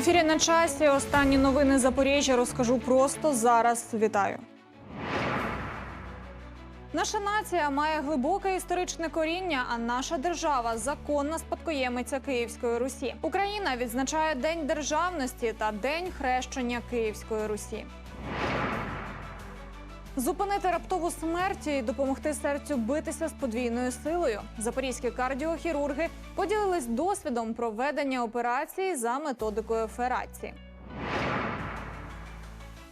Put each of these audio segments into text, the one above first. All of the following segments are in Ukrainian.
Ефірі на часі. Останні новини Запоріжжя розкажу просто зараз. Вітаю. Наша нація має глибоке історичне коріння, а наша держава законна спадкоємиця Київської Русі. Україна відзначає День державності та День хрещення Київської Русі. Зупинити раптову смерть і допомогти серцю битися з подвійною силою. Запорізькі кардіохірурги поділились досвідом проведення операції за методикою ферації.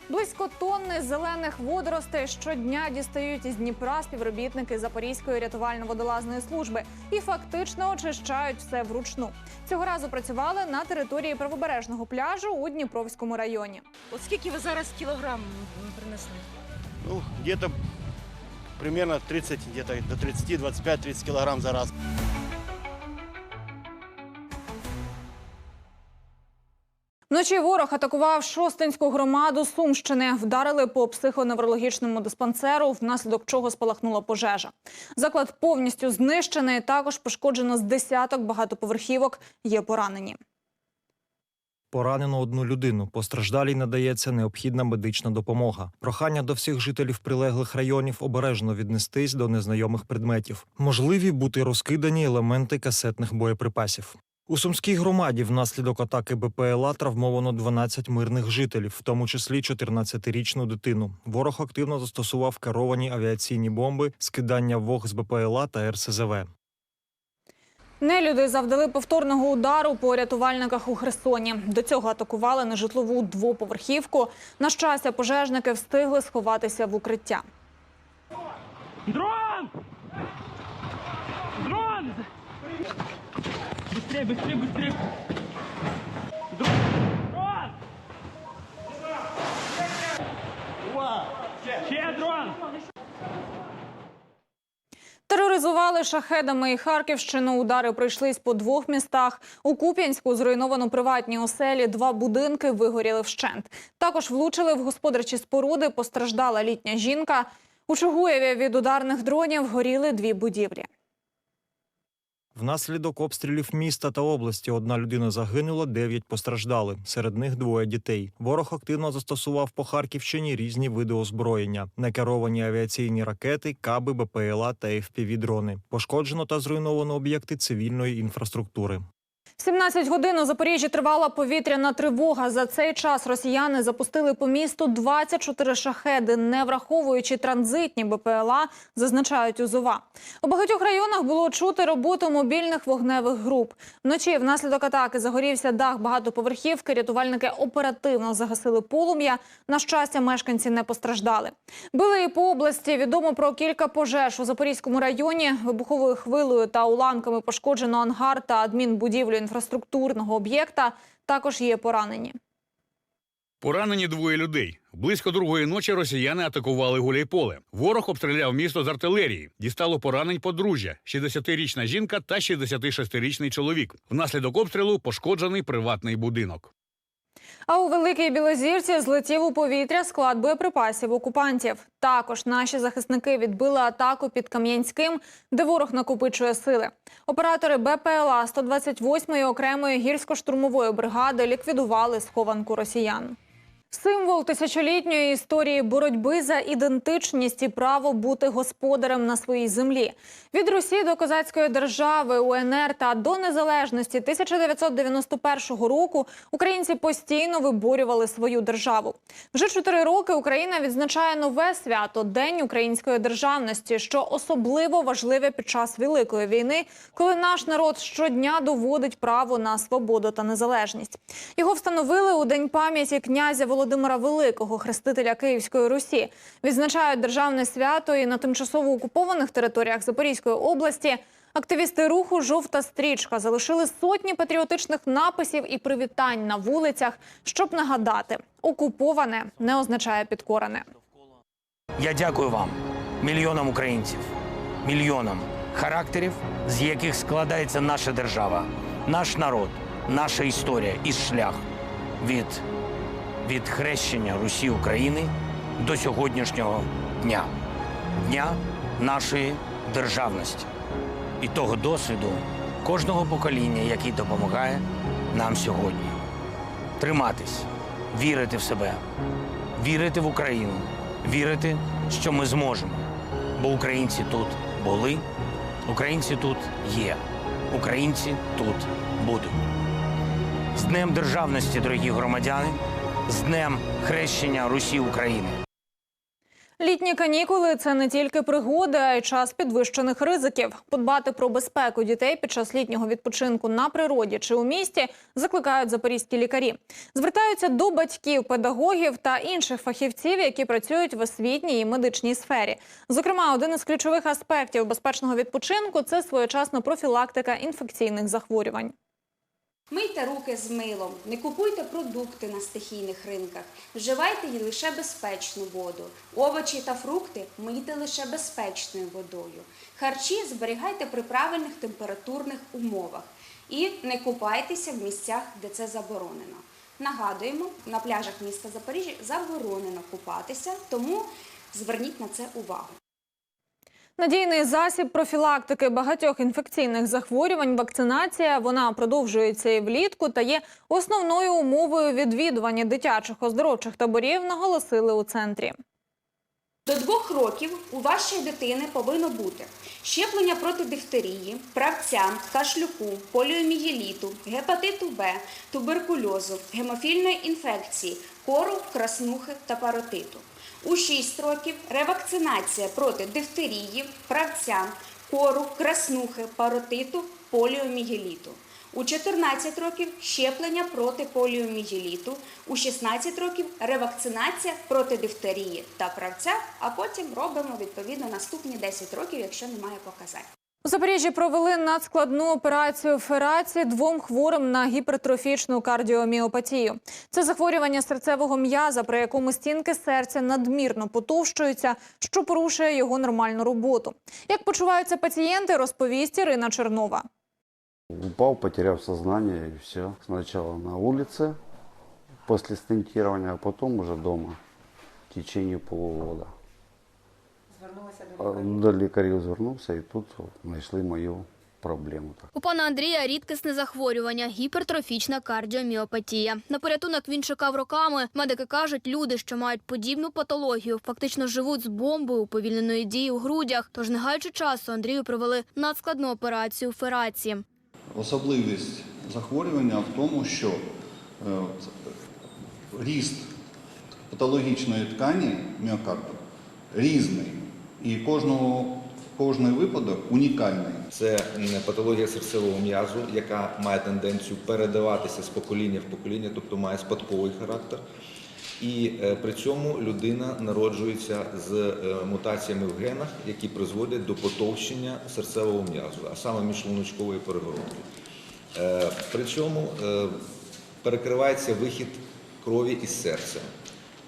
Близько тонни зелених водоростей щодня дістають із Дніпра співробітники Запорізької рятувально-водолазної служби і фактично очищають все вручну. Цього разу працювали на території правобережного пляжу у Дніпровському районі. От скільки ви зараз кілограм принесли? Ну, где-то примерно 30, где-то до 30, 25-30 килограмм за раз. Вночі ворог атакував Шостинську громаду Сумщини. Вдарили по психоневрологічному диспансеру, внаслідок чого спалахнула пожежа. Заклад повністю знищений. Також пошкоджено з десяток багатоповерхівок. Є поранені. Поранено одну людину. Постраждалій надається необхідна медична допомога. Прохання до всіх жителів прилеглих районів обережно віднестись до незнайомих предметів. Можливі бути розкидані елементи касетних боєприпасів. У сумській громаді внаслідок атаки БПЛА травмовано 12 мирних жителів, в тому числі 14-річну дитину. Ворог активно застосував керовані авіаційні бомби, скидання вог з БПЛА та РСЗВ. Нелюди завдали повторного удару по рятувальниках у Херсоні. До цього атакували нежитлову двоповерхівку. На щастя, пожежники встигли сховатися в укриття. Дрон! Дрон! Быстрее, быстрее, быстрее! Дрон! Дрон! Ще дрон! Тероризували шахедами і Харківщину. Удари прийшлись по двох містах. У Куп'янську зруйновано приватні оселі. Два будинки вигоріли вщент. Також влучили в господарчі споруди. Постраждала літня жінка. У Чугуєві від ударних дронів горіли дві будівлі. Внаслідок обстрілів міста та області одна людина загинула, дев'ять постраждали. Серед них двоє дітей. Ворог активно застосував по Харківщині різні види озброєння: некеровані авіаційні ракети, каби, БПЛА та FPV-дрони. Пошкоджено та зруйновано об'єкти цивільної інфраструктури. 17 годин у Запоріжжі тривала повітряна тривога. За цей час росіяни запустили по місту 24 шахеди, не враховуючи транзитні БПЛА, зазначають УЗОВА. У багатьох районах було чути роботу мобільних вогневих груп. Вночі внаслідок атаки загорівся дах багатоповерхівки. Рятувальники оперативно загасили полум'я. На щастя, мешканці не постраждали. Били і по області. Відомо про кілька пожеж у Запорізькому районі. Вибуховою хвилею та уламками пошкоджено ангар та адмінбудівлю інфраструктурного об'єкта. Також є поранені. Поранені двоє людей. Близько другої ночі росіяни атакували Гуляйполе. Ворог обстріляв місто з артилерії. Дістало поранень подружжя, 60-річна жінка та 66-річний чоловік. Внаслідок обстрілу пошкоджений приватний будинок. А у Великій Білозірці злетів у повітря склад боєприпасів окупантів. Також наші захисники відбили атаку під Кам'янським, де ворог накопичує сили. Оператори БПЛА 128-ї окремої гірсько-штурмової бригади ліквідували схованку росіян. Символ тисячолітньої історії боротьби за ідентичність і право бути господарем на своїй землі. Від Русі до козацької держави, УНР та до незалежності 1991 року українці постійно виборювали свою державу. Вже чотири роки Україна відзначає нове свято День української державності, що особливо важливе під час великої війни, коли наш народ щодня доводить право на свободу та незалежність. Його встановили у день пам'яті князя Володимира Великого, хрестителя Київської Русі. Відзначають державне свято і на тимчасово окупованих територіях Запорізької області. Активісти руху Жовта стрічка залишили сотні патріотичних написів і привітань на вулицях, щоб нагадати, окуповане не означає підкорене. Я дякую вам, мільйонам українців, мільйонам характерів, з яких складається наша держава, наш народ, наша історія і шлях від, від хрещення Русі України до сьогоднішнього дня, дня нашої державності і того досвіду кожного покоління, який допомагає нам сьогодні. триматись, вірити в себе, вірити в Україну, вірити, що ми зможемо. Бо українці тут були, українці тут є, українці тут будуть. З Днем Державності, дорогі громадяни, з Днем хрещення Русі України. Літні канікули це не тільки пригоди, а й час підвищених ризиків. Подбати про безпеку дітей під час літнього відпочинку на природі чи у місті закликають запорізькі лікарі. Звертаються до батьків, педагогів та інших фахівців, які працюють в освітній і медичній сфері. Зокрема, один із ключових аспектів безпечного відпочинку це своєчасна профілактика інфекційних захворювань. Мийте руки з милом, не купуйте продукти на стихійних ринках, вживайте її лише безпечну воду. Овочі та фрукти мийте лише безпечною водою. Харчі зберігайте при правильних температурних умовах і не купайтеся в місцях, де це заборонено. Нагадуємо, на пляжах міста Запоріжжя заборонено купатися, тому зверніть на це увагу. Надійний засіб профілактики багатьох інфекційних захворювань. Вакцинація вона продовжується і влітку та є основною умовою відвідування дитячих оздоровчих таборів. Наголосили у центрі. До двох років у вашої дитини повинно бути щеплення проти дифтерії, правця, кашлюку, поліомієліту, гепатиту Б, туберкульозу, гемофільної інфекції, кору, краснухи та паротиту. У 6 років ревакцинація проти дифтерії, правця, кору, краснухи, паротиту, поліомігеліту. У 14 років щеплення проти поліомігеліту, у 16 років ревакцинація проти дифтерії та правця, а потім робимо відповідно наступні 10 років, якщо немає показань. У Запоріжжі провели надскладну операцію ферації двом хворим на гіпертрофічну кардіоміопатію. Це захворювання серцевого м'яза, при якому стінки серця надмірно потовщуються, що порушує його нормальну роботу. Як почуваються пацієнти, розповість Ірина Чернова. Упал, потерял сознание и все. Сначала на улице после стентирования, а потом уже дома в течение полугода. Звернулися до лікарів звернувся і тут знайшли мою проблему. У пана Андрія рідкісне захворювання гіпертрофічна кардіоміопатія. На порятунок він чекав роками. Медики кажуть, люди, що мають подібну патологію, фактично живуть з бомбою уповільненої дії у грудях. Тож, не гаючи часу, Андрію провели надскладну операцію ферації. Особливість захворювання в тому, що е, ріст патологічної ткані міокарду різний, і кожного, кожний випадок унікальний. Це патологія серцевого м'язу, яка має тенденцію передаватися з покоління в покоління, тобто має спадковий характер. І е, при цьому людина народжується з е, мутаціями в генах, які призводять до потовщення серцевого м'язу, а саме міжшлуночкової перегородки. Е, При цьому перекривається вихід крові із серця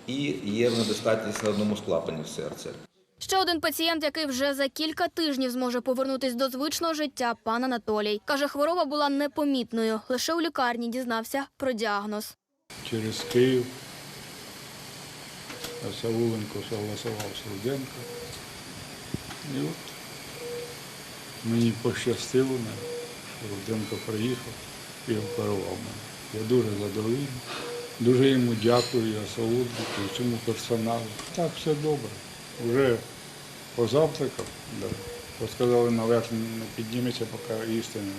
і є недостатність на одному з клапанів серця. Ще один пацієнт, який вже за кілька тижнів зможе повернутись до звичного життя, пан Анатолій. Каже, хвороба була непомітною. Лише у лікарні дізнався про діагноз. Через Київ. Савуленко согласував з І от мені пощастило, що Руденко приїхав і оперував мене. Я дуже задоволений. Дуже йому дякую, я Саулнику, і цьому персоналу. Так, все добре. Вже позавтракав, да. От сказали, наверх не підніметься, поки їсти не.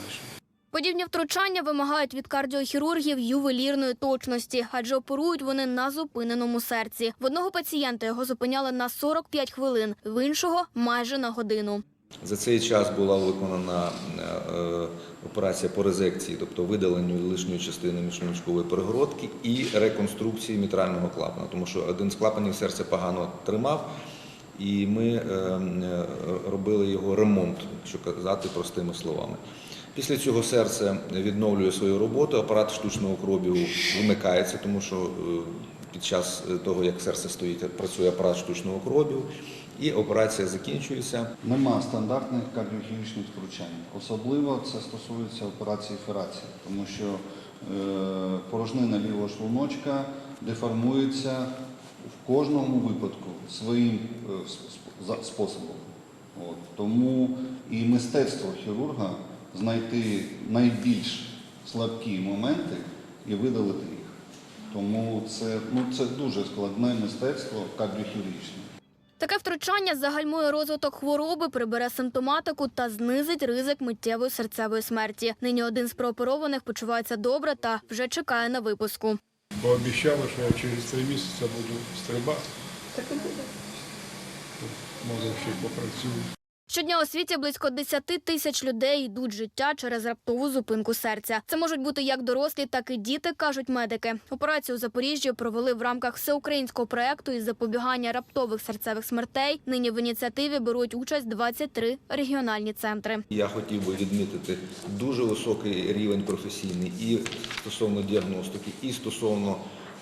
Подібні втручання вимагають від кардіохірургів ювелірної точності, адже оперують вони на зупиненому серці. В одного пацієнта його зупиняли на 45 хвилин, в іншого майже на годину. За цей час була виконана е, операція по резекції, тобто видаленню лишньої частини міжшлуночкової перегородки і реконструкції мітрального клапана, тому що один з клапанів серця погано тримав, і ми е, е, робили його ремонт, якщо казати простими словами. Після цього серце відновлює свою роботу, апарат штучного кробігу вимикається, тому що е, під час того, як серце стоїть, працює апарат штучного кробігу, і операція закінчується. Нема стандартних кардіохімічних втручань. Особливо це стосується операції ферації, тому що порожнина лівого шлуночка деформується в кожному випадку своїм е, способом. От. Тому і мистецтво хірурга знайти найбільш слабкі моменти і видалити їх. Тому це, ну, це дуже складне мистецтво кардіохірургічне. Таке втручання загальмує розвиток хвороби, прибере симптоматику та знизить ризик миттєвої серцевої смерті. Нині один з прооперованих почувається добре та вже чекає на випуску. Пообіцяли, що я через три місяці буду стрибати. Може, ще й попрацюю. Щодня у світі близько 10 тисяч людей йдуть життя через раптову зупинку серця. Це можуть бути як дорослі, так і діти, кажуть медики. Операцію у Запоріжжі провели в рамках всеукраїнського проекту із запобігання раптових серцевих смертей. Нині в ініціативі беруть участь 23 регіональні центри. Я хотів би відмітити дуже високий рівень професійний і стосовно діагностики, і стосовно,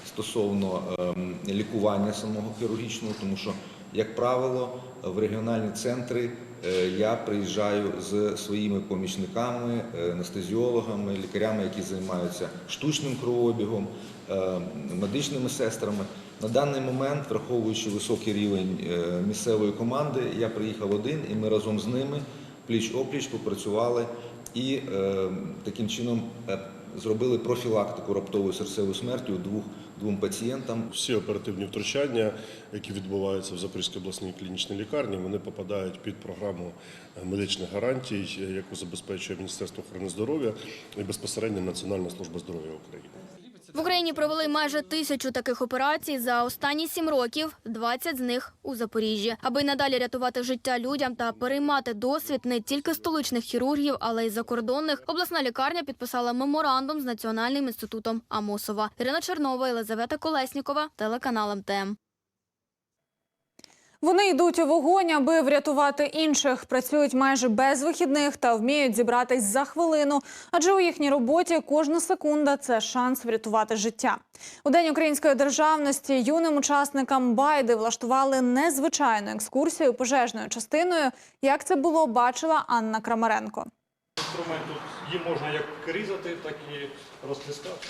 стосовно ем, лікування самого хірургічного, тому що, як правило, в регіональні центри е, я приїжджаю з своїми помічниками, е, анестезіологами, лікарями, які займаються штучним кровообігом, е, медичними сестрами. На даний момент, враховуючи високий рівень місцевої команди, я приїхав один, і ми разом з ними пліч-опліч попрацювали і таким чином зробили профілактику раптової серцевої смерті у двох двом пацієнтам. Всі оперативні втручання, які відбуваються в Запорізькій обласній клінічній лікарні, вони попадають під програму е, медичних гарантій, е, яку забезпечує Міністерство охорони здоров'я і безпосередньо Національна служба здоров'я України. В Україні провели майже тисячу таких операцій за останні сім років, 20 з них у Запоріжжі. Аби надалі рятувати життя людям та переймати досвід не тільки столичних хірургів, але й закордонних. Обласна лікарня підписала меморандум з Національним інститутом Амосова. Ірина Чернова, Єлизавета Колеснікова, телеканал МТМ. Вони йдуть у вогонь, аби врятувати інших. Працюють майже без вихідних та вміють зібратись за хвилину. Адже у їхній роботі кожна секунда це шанс врятувати життя. У день української державності юним учасникам байди влаштували незвичайну екскурсію пожежною частиною. Як це було, бачила Анна Крамаренко. Інструмент тут її можна як різати, так і розтискати.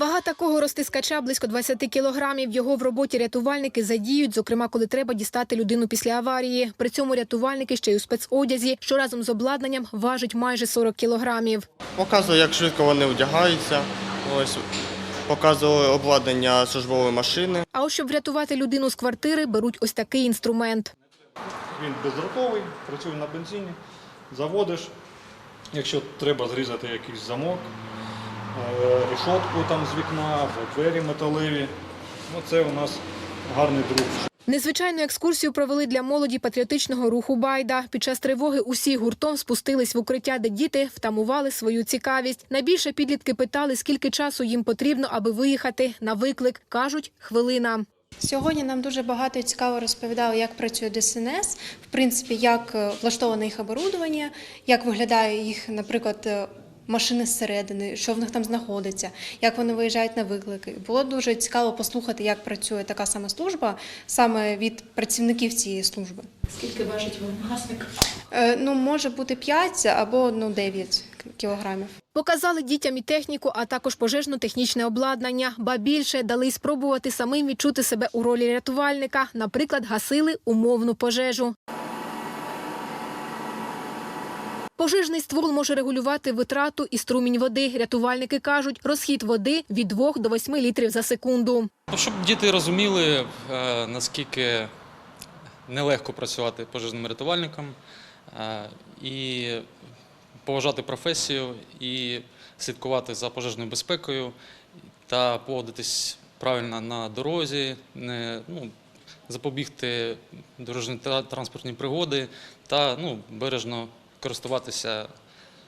Вага такого розтискача близько 20 кілограмів. Його в роботі рятувальники задіють, зокрема, коли треба дістати людину після аварії. При цьому рятувальники ще й у спецодязі, що разом з обладнанням важить майже 40 кілограмів. Показую, як швидко вони вдягаються. Ось показували обладнання службової машини. А ось щоб врятувати людину з квартири, беруть ось такий інструмент. Він бездротовий, працює на бензині, заводиш. Якщо треба зрізати якийсь замок, рішотку там з вікна, або двері металеві. Ну, це у нас гарний друг. Незвичайну екскурсію провели для молоді патріотичного руху Байда. Під час тривоги усі гуртом спустились в укриття, де діти втамували свою цікавість. Найбільше підлітки питали, скільки часу їм потрібно, аби виїхати на виклик. кажуть, хвилина. Сьогодні нам дуже багато і цікаво розповідали, як працює ДСНС, в принципі, як е, влаштоване їх оборудовання, як виглядає їх, наприклад, е, машини зсередини, що в них там знаходиться, як вони виїжджають на виклики. Було дуже цікаво послухати, як працює така сама служба саме від працівників цієї служби. Скільки важить вогнегасник? Е, Ну, може бути 5 або ну, 9 кілограмів. Показали дітям і техніку, а також пожежно-технічне обладнання. Ба більше дали й спробувати самим відчути себе у ролі рятувальника. Наприклад, гасили умовну пожежу. Пожежний ствол може регулювати витрату і струмінь води. Рятувальники кажуть, розхід води від 2 до 8 літрів за секунду. Ну, Щоб діти розуміли, е, наскільки нелегко працювати пожежним рятувальником, е, і поважати професію, і слідкувати за пожежною безпекою та поводитись правильно на дорозі, не, ну, запобігти дорожньо-транспортні пригоди та ну, бережно користуватися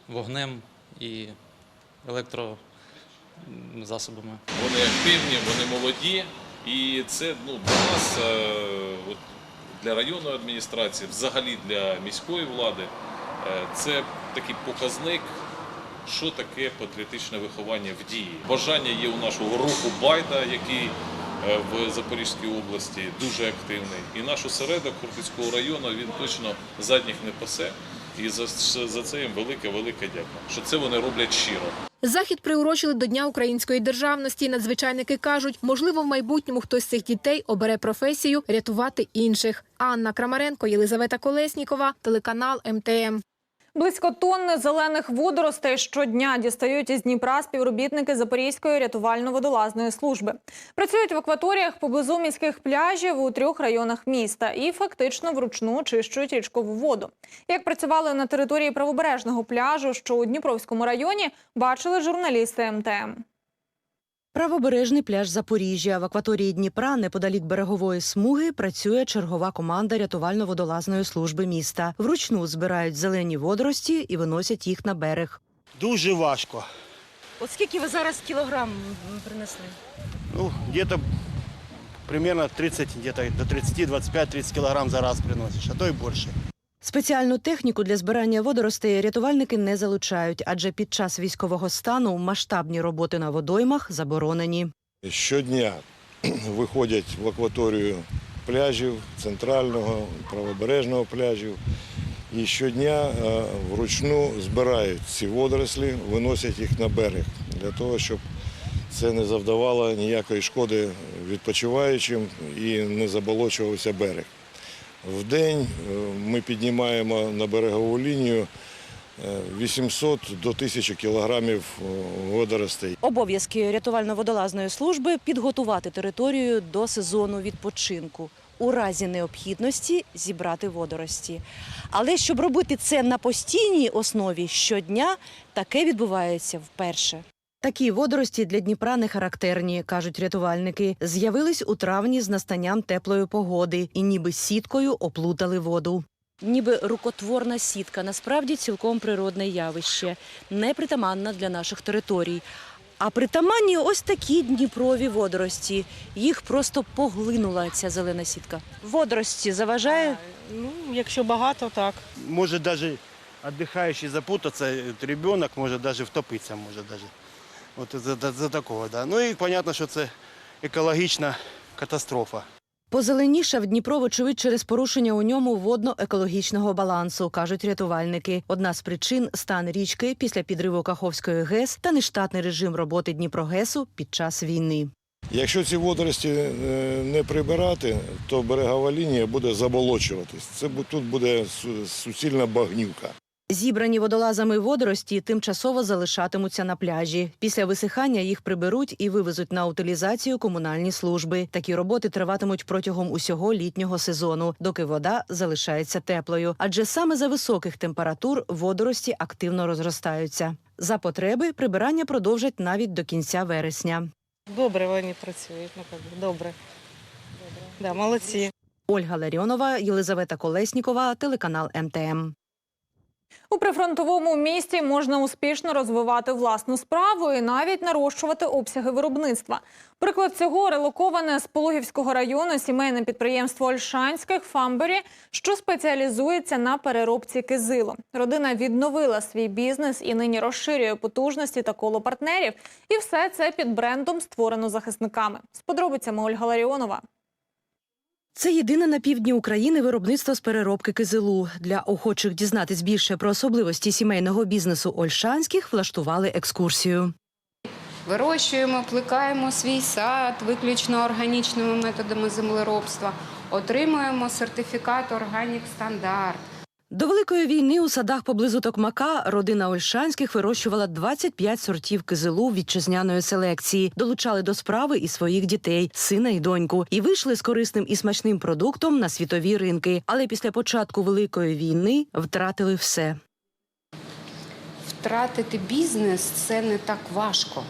вогнем і електрозасобами. Вони активні, вони молоді, і це ну, для нас, е, от, для районної адміністрації, взагалі для міської влади, е, це такий показник, що таке патріотичне виховання в дії. Бажання є у нашого руху Байда, який е, в Запорізькій області дуже активний. І наш осередок Хортицького району він точно задніх не пасе. І за, за це їм велике, велике дякую, що це вони роблять щиро. Захід приурочили до Дня української державності. Надзвичайники кажуть, можливо, в майбутньому хтось з цих дітей обере професію рятувати інших. Анна Крамаренко, Єлизавета Колеснікова, телеканал МТМ. Близько тонни зелених водоростей щодня дістають із Дніпра співробітники Запорізької рятувально-водолазної служби. Працюють в акваторіях поблизу міських пляжів у трьох районах міста і фактично вручну очищують річкову воду. Як працювали на території правобережного пляжу, що у Дніпровському районі, бачили журналісти МТМ. Правобережний пляж Запоріжжя в акваторії Дніпра, неподалік берегової смуги, працює чергова команда рятувально-водолазної служби міста. Вручну збирають зелені водорості і виносять їх на берег. Дуже важко. От скільки ви зараз кілограм принесли? Ну, где-то примерно 30, где-то до 30, 25, 30 килограмм за раз приносишь, а то и больше. Спеціальну техніку для збирання водоростей рятувальники не залучають, адже під час військового стану масштабні роботи на водоймах заборонені. Щодня виходять в акваторію пляжів, центрального, правобережного пляжів. І щодня е, вручну збирають ці водорослі, виносять їх на берег для того, щоб це не завдавало ніякої шкоди відпочиваючим і не заболочувався берег. В день е, ми піднімаємо на берегову лінію е, 800 до 1000 кілограмів е, водоростей. Обов'язки рятувально-водолазної служби підготувати територію до сезону відпочинку. У разі необхідності зібрати водорості. Але щоб робити це на постійній основі щодня, таке відбувається вперше. Такі водорості для Дніпра не характерні, кажуть рятувальники. З'явились у травні з настанням теплої погоди і ніби сіткою оплутали воду. Ніби рукотворна сітка, насправді цілком природне явище, непритаманна для наших територій. А притаманні ось такі дніпрові водорості. Їх просто поглинула ця зелена сітка. Водорості заважає? Ну, якщо багато, так. Може даже отдыхающий запутаться, э, ребенок може даже втопитися, може даже. От за, за, за такого, да. Ну і понятно, що це екологічна катастрофа. Позеленішав Дніпро, вочевидь, через порушення у ньому водно-екологічного балансу, кажуть рятувальники. Одна з причин стан річки після підриву Каховської ГЕС та нештатний режим роботи Дніпрогесу під час війни. Якщо ці водорості е, не прибирати, то берегова лінія буде заболочуватись. Це бу- тут буде суцільна багнюка. Зібрані водолазами водорості тимчасово залишатимуться на пляжі. Після висихання їх приберуть і вивезуть на утилізацію комунальні служби. Такі роботи триватимуть протягом усього літнього сезону, доки вода залишається теплою. Адже саме за високих температур водорості активно розростаються. За потреби прибирання продовжать навіть до кінця вересня. Добре вони працюють, ну би, добре. Да, молодці. Ольга Ларіонова, Єлизавета Колеснікова, телеканал МТМ. У прифронтовому місті можна успішно розвивати власну справу і навіть нарощувати обсяги виробництва. Приклад цього релоковане з Пологівського району сімейне підприємство Ольшанських Фамбері, що спеціалізується на переробці кизилу. Родина відновила свій бізнес і нині розширює потужності та коло партнерів. І все це під брендом створено захисниками. З подробицями Ольга Ларіонова. Це єдине на півдні України виробництво з переробки кизилу. Для охочих дізнатись більше про особливості сімейного бізнесу Ольшанських влаштували екскурсію. Вирощуємо, плекаємо свій сад виключно органічними методами землеробства. Отримуємо сертифікат Органік Стандарт. До великої війни у садах поблизу Токмака родина Ольшанських вирощувала 25 сортів кизилу вітчизняної селекції, долучали до справи і своїх дітей, сина і доньку, і вийшли з корисним і смачним продуктом на світові ринки. Але після початку великої війни втратили все. Втратити бізнес це не так важко.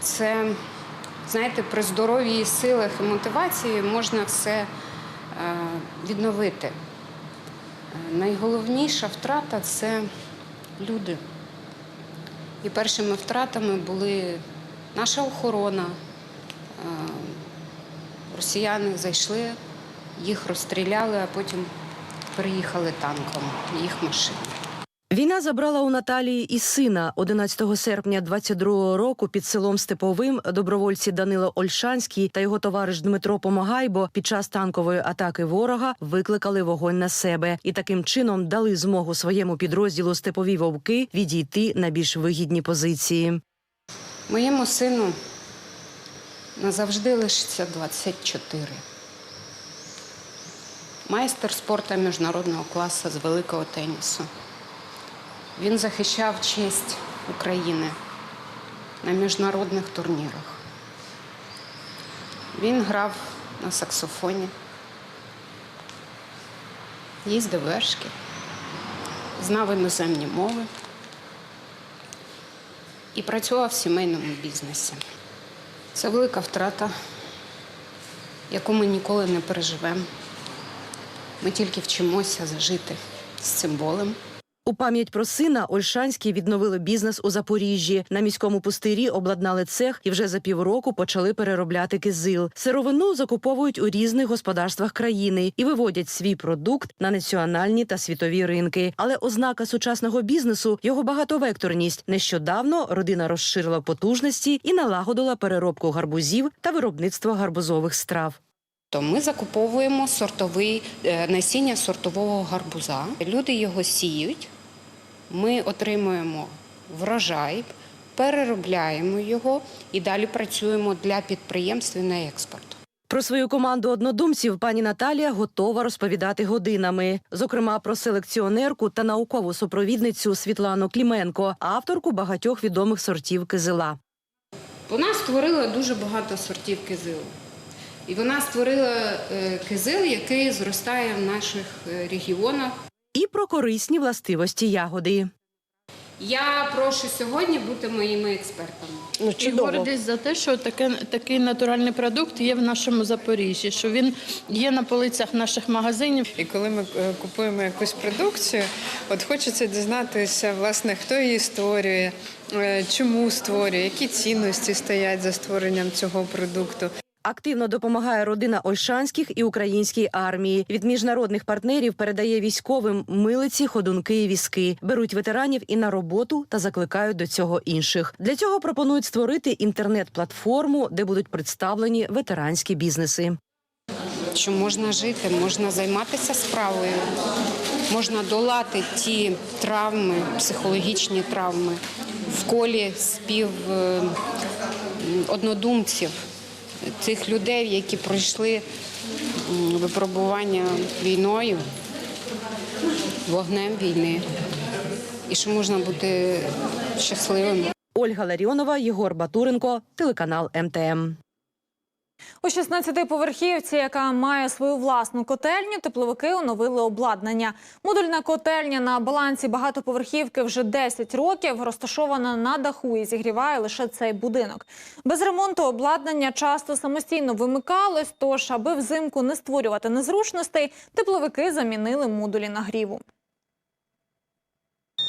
Це, знаєте, при здоров'ї, силах і мотивації можна все е, відновити. Найголовніша втрата це люди. І першими втратами були наша охорона. Росіяни зайшли, їх розстріляли, а потім приїхали танком, їх машини. Війна забрала у Наталії і сина 11 серпня 22-го року під селом Степовим добровольці Данило Ольшанський та його товариш Дмитро Помагайбо під час танкової атаки ворога викликали вогонь на себе і таким чином дали змогу своєму підрозділу Степові вовки відійти на більш вигідні позиції. Моєму сину назавжди лишиться 24. майстер спорту міжнародного класу з великого тенісу. Він захищав честь України на міжнародних турнірах. Він грав на саксофоні, їздив вершки, знав іноземні мови і працював в сімейному бізнесі. Це велика втрата, яку ми ніколи не переживемо. Ми тільки вчимося жити з цим болем. У пам'ять про сина Ольшанські відновили бізнес у Запоріжжі. На міському пустирі обладнали цех і вже за півроку почали переробляти кизил. Сировину закуповують у різних господарствах країни і виводять свій продукт на національні та світові ринки. Але ознака сучасного бізнесу його багатовекторність. Нещодавно родина розширила потужності і налагодила переробку гарбузів та виробництво гарбузових страв. То ми закуповуємо сортовий е, насіння сортового гарбуза. Люди його сіють, ми отримуємо врожай, переробляємо його і далі працюємо для підприємств і на експорт. Про свою команду однодумців пані Наталія готова розповідати годинами. Зокрема, про селекціонерку та наукову супровідницю Світлану Кліменко, авторку багатьох відомих сортів кизила. Вона створила дуже багато сортів кизилу. І вона створила е, кизил, який зростає в наших е, регіонах. І про корисні властивості ягоди. Я прошу сьогодні бути моїми експертами. Ну, і гордість за те, що таке, такий натуральний продукт є в нашому Запоріжжі, що він є на полицях наших магазинів. І коли ми е, купуємо якусь продукцію, от хочеться дізнатися, власне, хто її створює, е, чому створює, які цінності стоять за створенням цього продукту. Активно допомагає родина Ольшанських і українській армії. Від міжнародних партнерів передає військовим милиці, ходунки і візки. Беруть ветеранів і на роботу та закликають до цього інших. Для цього пропонують створити інтернет-платформу, де будуть представлені ветеранські бізнеси. Що можна жити, можна займатися справою, можна долати ті травми, психологічні травми в колі спів е, однодумців, тих людей, які пройшли випробування війною, вогнем війни, і що можна бути щасливим. Ольга Ларіонова, Єгор Батуренко, телеканал МТМ. У 16-поверхівці, яка має свою власну котельню, тепловики оновили обладнання. Модульна котельня на балансі багатоповерхівки вже 10 років, розташована на даху і зігріває лише цей будинок. Без ремонту обладнання часто самостійно вимикалось, тож, аби взимку не створювати незручностей, тепловики замінили модулі нагріву.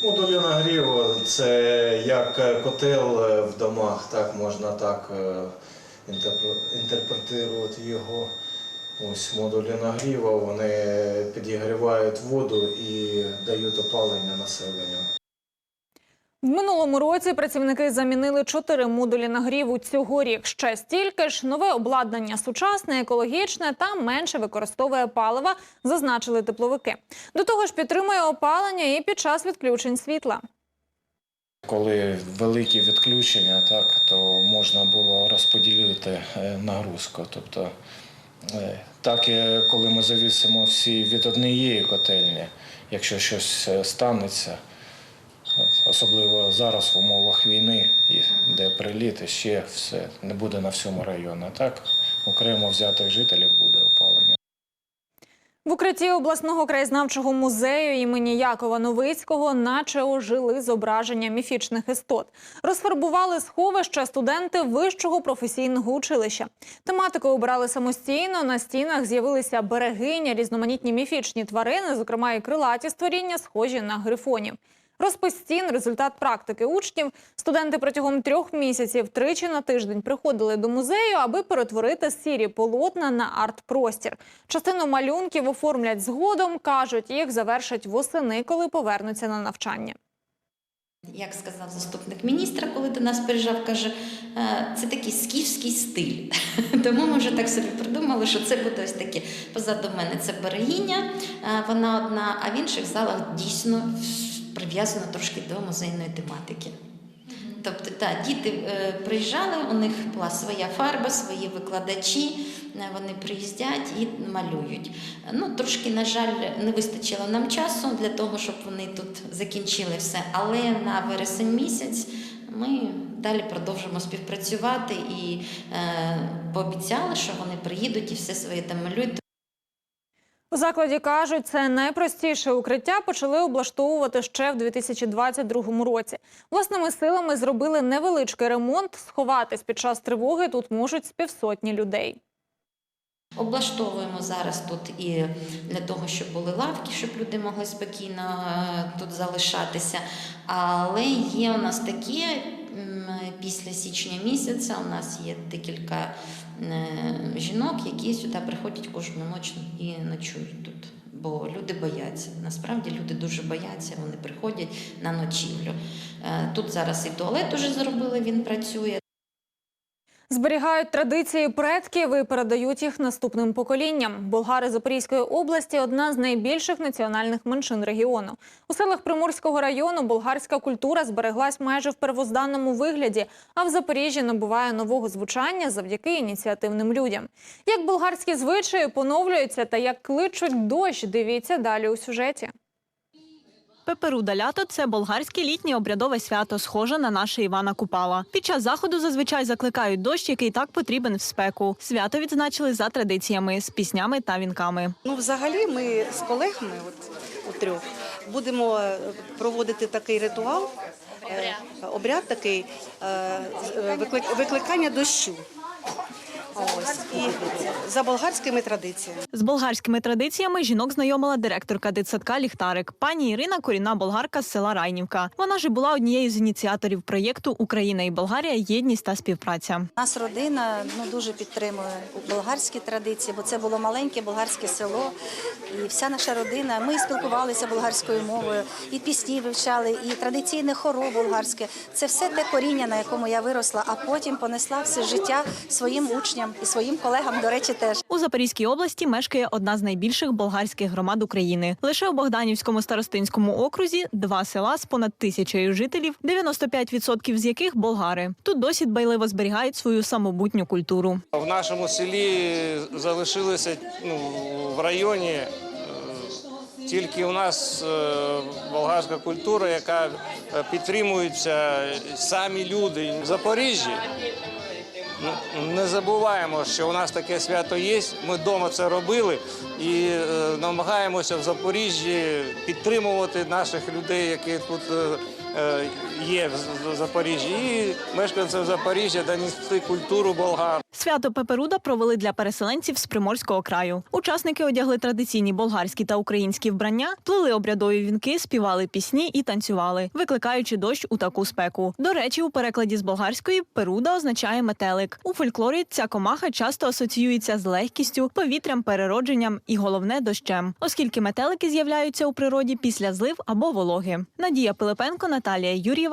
Модулі нагріву це як котел в домах, так можна так е, інтерпре- інтерпретувати його. Ось модулі нагріву, вони підігрівають воду і дають опалення населенню. В минулому році працівники замінили чотири модулі нагріву. Цьогорік ще стільки ж. Нове обладнання сучасне, екологічне та менше використовує палива, зазначили тепловики. До того ж, підтримує опалення і під час відключень світла. Коли великі відключення, так, то можна було розподілити е, нагрузку. Тобто, е, так, е, коли ми завісимо всі від однієї котельні, якщо щось станеться, особливо зараз в умовах війни, де приліти, ще все не буде на всьому районі. Так, окремо взятих жителів буде. В укритті обласного краєзнавчого музею імені Якова Новицького наче ожили зображення міфічних істот. Розфарбували сховища студенти вищого професійного училища. Тематику обирали самостійно. На стінах з'явилися берегиня, різноманітні міфічні тварини, зокрема і крилаті створіння, схожі на грифонів. Розпис стін – результат практики учнів. Студенти протягом трьох місяців тричі на тиждень приходили до музею, аби перетворити сірі полотна на арт-простір. Частину малюнків оформлять згодом, кажуть, їх завершать восени, коли повернуться на навчання. Як сказав заступник міністра, коли до нас приїжджав, каже, «Е, це такий скіфський стиль. Тому ми вже так собі придумали, що це буде ось таке. Позаду мене це берегиня, е, вона одна, а в інших залах дійсно прив'язано трошки до музейної тематики. Тобто, так, діти е, приїжджали, у них була своя фарба, свої викладачі, е, вони приїздять і малюють. Ну, трошки, на жаль, не вистачило нам часу для того, щоб вони тут закінчили все. Але на вересень місяць ми далі продовжимо співпрацювати і е, пообіцяли, що вони приїдуть і все своє там малюють. У закладі кажуть, це найпростіше укриття почали облаштовувати ще в 2022 році. Власними силами зробили невеличкий ремонт. Сховатись під час тривоги тут можуть з півсотні людей. Облаштовуємо зараз тут і для того, щоб були лавки, щоб люди могли спокійно е, тут залишатися. Але є у нас такі після січня місяця. У нас є декілька жінок, які сюди приходять кожну ніч і ночують тут. Бо люди бояться. Насправді люди дуже бояться, вони приходять на ночівлю. Е, Тут зараз і туалет уже зробили, він працює. Зберігають традиції предків і передають їх наступним поколінням. Болгари Запорізької області одна з найбільших національних меншин регіону. У селах Приморського району болгарська культура збереглась майже в первозданному вигляді, а в Запоріжжі набуває нового звучання завдяки ініціативним людям. Як болгарські звичаї поновлюються та як кличуть дощ, дивіться далі у сюжеті. Пеперуда лято це болгарське літнє обрядове свято, схоже на наше Івана Купала. Під час заходу зазвичай закликають дощ, який так потрібен в спеку. Свято відзначили за традиціями з піснями та вінками. Ну, взагалі, ми з колегами, от у трьох, будемо е, проводити такий ритуал, е, обряд такий е, викликання дощу. Ось і за болгарськими традиціями. З болгарськими традиціями жінок знайомила директорка дитсадка Ліхтарик. Пані Ірина корінна болгарка з села Райнівка. Вона ж була однією з ініціаторів проєкту Україна і Болгарія єдність та співпраця. Нас родина ну дуже підтримує болгарські традиції, бо це було маленьке болгарське село, і вся наша родина. Ми спілкувалися болгарською мовою, і пісні вивчали, і традиційне хоро болгарське. Це все те коріння, на якому я виросла, а потім понесла все життя своїм учням і своїм колегам. До речі, теж. У Запорізькій області мешкає одна з найбільших болгарських громад України. Лише у Богданівському старостинському окрузі два села з понад тисячею жителів, 95% з яких болгари. Тут досі дбайливо зберігають свою самобутню культуру. В нашому селі залишилося ну, в районі е, тільки у нас е, болгарська культура, яка е, підтримується самі люди в Запоріжжі. Ну, Не забуваємо, що у нас таке свято є. Ми вдома це робили і е, намагаємося в Запоріжжі підтримувати наших людей, які тут е, е, є в Запоріжжі, і мешканців Запоріжжя донести культуру болгар. Свято Пеперуда провели для переселенців з Приморського краю. Учасники одягли традиційні болгарські та українські вбрання, плели обрядові вінки, співали пісні і танцювали, викликаючи дощ у таку спеку. До речі, у перекладі з болгарської перуда означає метелик. У фольклорі ця комаха часто асоціюється з легкістю, повітрям, переродженням і головне дощем, оскільки метелики з'являються у природі після злив або вологи. Надія Пилипенко, Наталія Юр'єва,